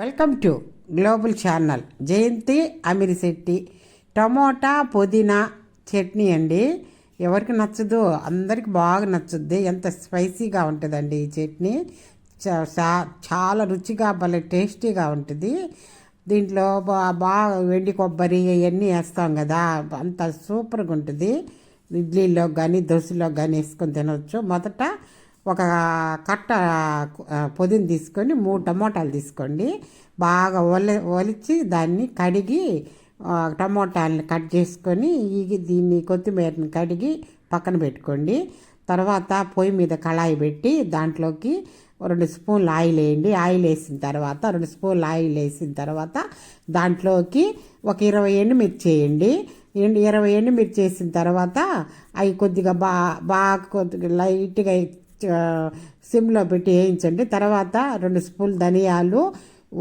Welcome to global channel. Jayanthi Amirishetti tomato పుదీనా చట్నీ అండి. ఎవరికి నచ్చదు అందరికి బాగా నచ్చుద్ది. ఎంత స్పైసీగా ఉంటుందండి ఈ చట్నీ. చాలా రుచిగా భలే టేస్టీగా ఉంటుంది. దీంట్లో బా బాగా వెండి కొబ్బరి ఇవన్నీ వేస్తాం కదా అంత సూపర్గా ఉంటుంది. ఇడ్లీలో కానీ దోశలో కానీ వేసుకొని తినవచ్చు మొదట ఒక కట్ట పొదిని తీసుకొని మూడు టమోటాలు తీసుకోండి. బాగా ఒలి ఒలిచి దాన్ని కడిగి ఆ, టమోటాలని కట్ చేసుకొని ఈ దీన్ని కొత్తిమీరని కడిగి పక్కన పెట్టుకోండి. తర్వాత పొయ్యి మీద కళాయి పెట్టి దాంట్లోకి రెండు స్పూన్లు ఆయిల్ వేయండి. ఆయిల్ వేసిన తర్వాత రెండు స్పూన్లు ఆయిల్ వేసిన తర్వాత దాంట్లోకి ఒక ఇరవై ఎండుమిర్చి వేయండి. ఇరవై ఎండుమిర్చి వేసిన తర్వాత అవి కొద్దిగా బా బాగా కొద్దిగా లైట్గా సిమ్లో పెట్టి వేయించండి. తర్వాత రెండు స్పూన్లు ధనియాలు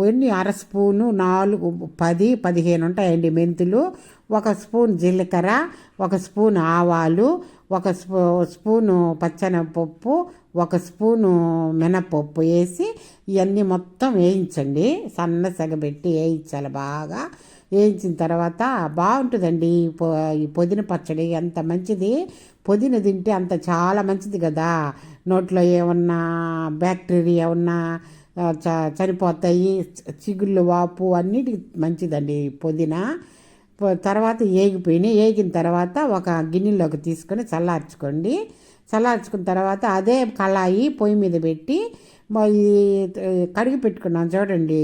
ఎన్ని అర స్పూను నాలుగు పది పదిహేను ఉంటాయండి మెంతులు ఒక స్పూన్ జీలకర్ర ఒక స్పూన్ ఆవాలు ఒక స్పూ స్పూను పచ్చనపప్పు ఒక స్పూను మినపప్పు వేసి ఇవన్నీ మొత్తం వేయించండి. సన్న సగబెట్టి వేయించాలి బాగా. వేయించిన తర్వాత బాగుంటుందండి ఈ పొ ఈ పుదీన పచ్చడి. ఎంత మంచిది. పుదీన తింటే అంత చాలా మంచిది కదా. నోట్లో ఏమన్నా బ్యాక్టీరియా ఉన్నా చ చనిపోతాయి చిగుళ్ళు వాపు అన్నిటికి మంచిదండి పుదీనా. తర్వాత ఏగిపోయినాయి. ఏగిన తర్వాత ఒక గిన్నెలోకి తీసుకొని చల్లార్చుకోండి. చల్లార్చుకున్న తర్వాత అదే కళాయి పొయ్యి మీద పెట్టి కడిగి పెట్టుకున్నాం చూడండి.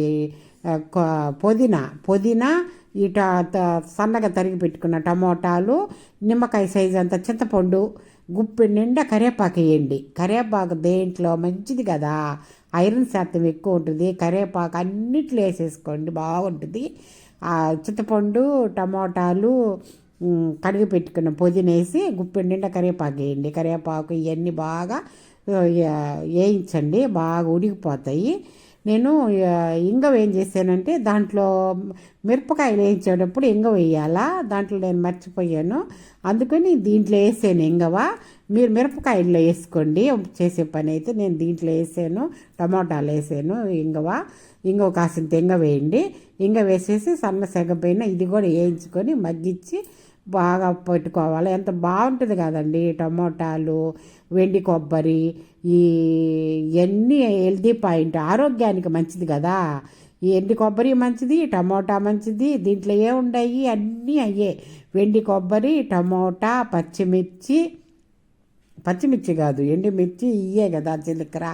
పుదీనా. పుదీనా ఇట త- సన్నగా తరిగి పెట్టుకున్న టమోటాలు నిమ్మకాయ సైజు అంత చింతపండు గుప్పెడు నిండా కరివేపాకు వేయండి. కరివేపాకు దేంట్లో మంచిది కదా? ఐరన్ శాతం ఎక్కువ ఉంటుంది. కరివేపాకు అన్నిట్లో వేసేసుకోండి. బాగుంటుంది. ఆ చింతపండు టమోటాలు కడిగి పెట్టుకున్న పుదీనా వేసి గుప్పెడు నిండా కరివేపాకు వేయండి. కరివేపాకు ఇవన్నీ బాగా వేయించండి. బాగా ఉడికిపోతాయి. నేను ఆ, ఏం చేశానంటే దాంట్లో మిరపకాయలు వేయించేటప్పుడు ఇంగ వేయాలా? దాంట్లో నేను మర్చిపోయాను. అందుకని దీంట్లో వేసాను ఇంగవ. మీరు మిరపకాయల్లో వేసుకోండి. చేసే పని అయితే నేను దీంట్లో వేసాను. టమాటాలు వేసాను ఇంగవ. ఇంగవ కాసింత ఇంగ వేయండి. ఇంగ వేసేసి సన్న సెగపైన ఇది కూడా వేయించుకొని మగ్గించి బాగా పెట్టుకోవాలి. ఎంత బాగుంటుంది కదండి టమోటాలు వెండి కొబ్బరి ఈ ఇవన్నీ హెల్దీ పాయింట్ ఆరోగ్యానికి మంచిది కదా. ఈ ఎండి కొబ్బరి మంచిది టమోటా మంచిది దీంట్లో ఏముండాయి అన్నీ అయ్యే. వెండి కొబ్బరి టమోటా పచ్చిమిర్చి పచ్చిమిర్చి కాదు ఎండుమిర్చి ఇయ్యే కదా జీలకర్ర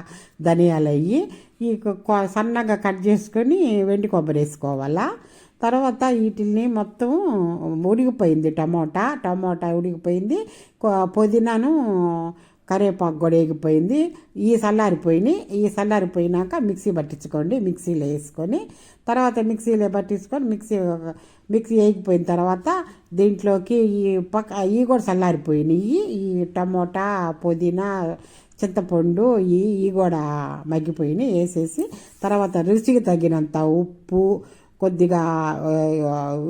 ధనియాలు అయ్యి ఈ సన్నగా కట్ చేసుకొని వెండి కొబ్బరి వేసుకోవాలా? తర్వాత వీటిని మొత్తం ఉడిగిపోయింది టమోటా. టమోటా ఉడిగిపోయింది పుదీనాను కరివేపాకు కూడా వేగిపోయింది ఈ చల్లారిపోయినాయి. ఈ చల్లారిపోయినాక మిక్సీ పట్టించుకోండి. మిక్సీలో వేసుకొని తర్వాత మిక్సీలో పట్టించుకొని మిక్సీ మిక్సీ వేగిపోయిన తర్వాత దీంట్లోకి ఈ పక్క ఇవి కూడా చల్లారిపోయినాయి. ఈ టమోటా పుదీనా చింతపండు ఇవి కూడా మగ్గిపోయినాయి. వేసేసి తర్వాత రుచికి తగినంత ఉప్పు కొద్దిగా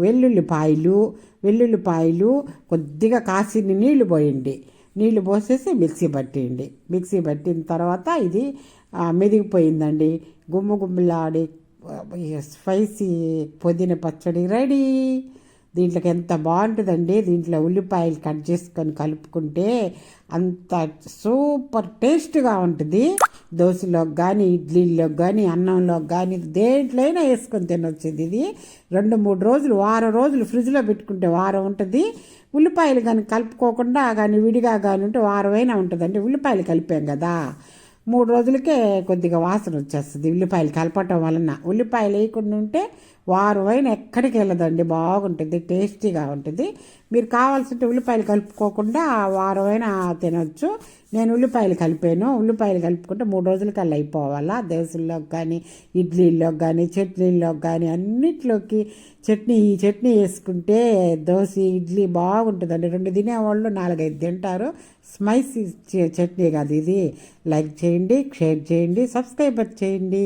వెల్లుల్లిపాయలు వెల్లుల్లిపాయలు కొద్దిగా కాసిని నీళ్ళు పోయండి. నీళ్ళు పోసేసి మిక్సీ పట్టేయండి. మిక్సీ పట్టిన తర్వాత ఇది మెదిగిపోయిందండి. గుమ్మ గుమ్మలాడి స్పైసీ పుదీన పచ్చడి రెడీ. దీంట్లోకి ఎంత బాగుంటుందండి? దీంట్లో ఉల్లిపాయలు కట్ చేసుకొని కలుపుకుంటే అంత సూపర్ టేస్ట్గా ఉంటుంది. దోశలోకి కానీ ఇడ్లీలోకి కానీ అన్నంలోకి కానీ దేంట్లో అయినా వేసుకొని తినొచ్చేది ఇది. రెండు మూడు రోజులు వారం రోజులు ఫ్రిడ్జ్లో పెట్టుకుంటే వారం ఉంటుంది. ఉల్లిపాయలు కానీ కలుపుకోకుండా కానీ విడిగా కానీ ఉంటే వారమైనా ఉంటుందండి. ఉల్లిపాయలు కలిపాం కదా. మూడు రోజులకే కొద్దిగా వాసన వచ్చేస్తుంది. ఉల్లిపాయలు కలపటం వలన. ఉల్లిపాయలు వేయకుండా ఉంటే వారం అయినా ఎక్కడికి వెళ్ళదండి. బాగుంటుంది టేస్టీగా ఉంటుంది. మీరు కావాల్సింటే ఉల్లిపాయలు కలుపుకోకుండా వారం అయినా తినొచ్చు. నేను ఉల్లిపాయలు కలిపాను. ఉల్లిపాయలు కలుపుకుంటే మూడు రోజులకల్లా అయిపోవాలా? దోశల్లోకి కానీ ఇడ్లీల్లో కానీ చట్నీల్లోకి కానీ అన్నిట్లోకి చట్నీ ఈ చట్నీ వేసుకుంటే దోశ ఇడ్లీ బాగుంటుందండి. రెండు తినేవాళ్ళు నాలుగైదు తింటారు. స్పైసీ చట్నీ కాదు ఇది. లైక్ చేయండి షేర్ చేయండి సబ్స్క్రైబర్ చేయండి.